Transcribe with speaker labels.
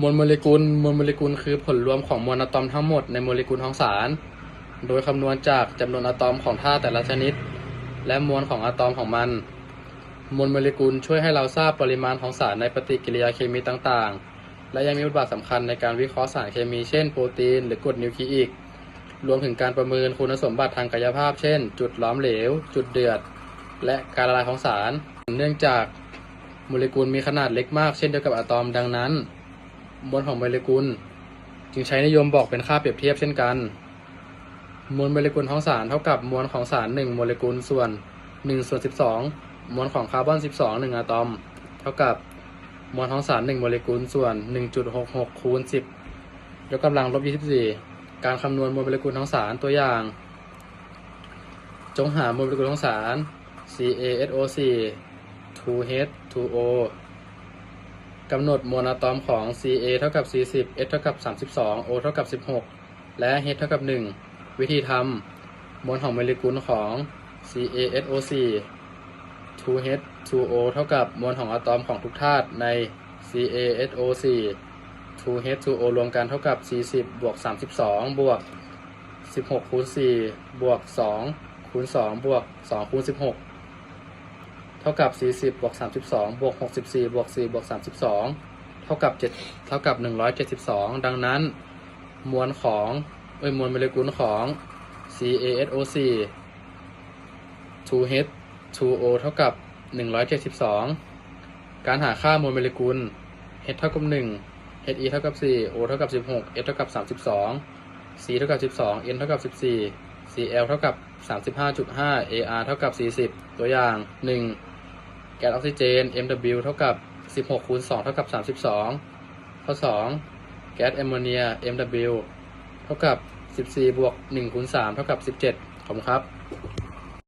Speaker 1: มวลโมเลกุล มวลโมเลกุลคือผลรวมของมวลอะตอมทั้งหมดในโมเลกุลของสาร โดยคำนวณจากจำนวนอะตอมของธาตุแต่ละชนิด และมวลของอะตอมของมัน มวลโมเลกุลช่วยให้เราทราบปริมาณของสารในปฏิกิริยาเคมีต่างๆ และยังมีบทบาทสำคัญในการวิเคราะห์สารเคมีเช่นโปรตีน หรือกรดนิวคลีอิก รวมถึงการประเมินคุณสมบัติทางกายภาพ เช่น จุดหลอมเหลว จุดเดือด และการละลายของสาร เนื่องจากโมเลกุลมีขนาดเล็กมากเช่นเดียวกับอะตอมดังนั้น มวลของโมเลกุล จึงใช้นิยมบอกเป็นค่าเปรียบเทียบเช่นกัน มวลโมเลกุลของสารเท่ากับมวลของสาร 1 โมเลกุลส่วน1ส่วน12 มวลของคาร์บอน 12 1อะตอม เท่ากับมวลของสาร 1 โมเลกุลส่วน 1.66 คูณ 10 ยกกำลังลบ 24 การคำนวณมวลโมเลกุลของสารตัวอย่าง จงหามวลโมเลกุลของสาร CaSO4 2H2O กำหนดมวลอะตอมของ Ca เท่ากับ 40 S เท่ากับ 32 O เท่ากับ 16 และ H เท่ากับ 1 วิธีทำมวลของโมเลกุลของ CaSO4 2H2O เท่ากับมวลของอะตอมของทุกธาตุใน CaSO4 2H2O รวมกันเท่ากับ 40 บวก 32 บวก 16 คูณ 4 บวก 2 คูณ 2 บวก 2 คูณ 16 ท่ากับ 40 บวก 32 บวก 64 บวก 4 บวก 32 เท่ากับ 7 เท่ากับ 172 ดังนั้น มวลของเอ้ยมวลโมเลกุลของ CaSO4 2H 2O เท่ากับ 172 การหาค่ามวลโมเลกุล H เท่ากับ 1 He เท่ากับ 4 O เท่ากับ 16 S เท่ากับ 32 C เท่ากับ 12 N เท่ากับ 14 Cl เท่ากับ 35.5 Ar เท่ากับ 40 ตัวอย่าง 1 แก๊สออกซิเจน MW เท่ากับ 16คูณ2เท่ากับ 32 ข้อ 2 แก๊สแอมโมเนีย MW เท่ากับ 14บวก1คูณ3เท่ากับ 17 ขอบคุณครับ